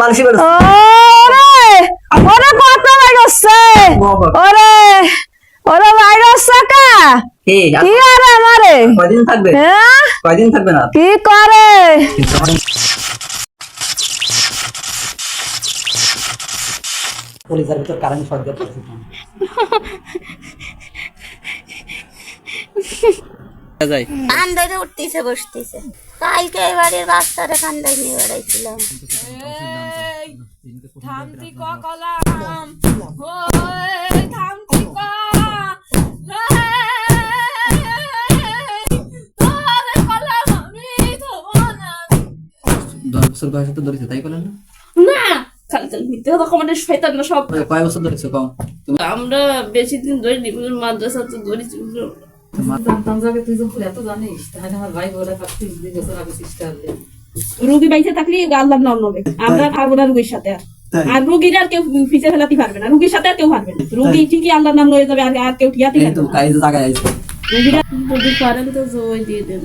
মানসি ওরে ওরে কত ভাইরাসছে? ওরে ওরে ভাইরাস কা? কি? আরে আমারে? কয়দিন থাকবে? হ্যাঁ? কয়দিন থাকবে না? কি করে? পুলিশের ভিতর কারেন্ট শর্ট দিয়ে উঠতেছে বসতেছে। কালকে নিয়ে বেড়াইছিলাম। দশ বছর বয়সে তো ধরেছে তাই বলেন না? কয় বছর ধরেছে কম আমরা বেশি দিন ধরিনি মাদ্রাসা তো ধরেছি রুগী বাইসে থাকলে আল্লাহর নাম নেবে। আমরা খাব না রুগীর সাথে আর। আর রুগীর আর কেউ ফিসে ফেলাতে পারবে না। রুগীর সাথে আর কেউ পারবে না। রুগী ঠিকই আল্লাহর নাম লয়ে যাবে আর আর কেউ ঠিয়াতে এই তো কাজ জায়গায় আইছে রুগীরা যদি পারেন তো জয় দিয়ে দেন।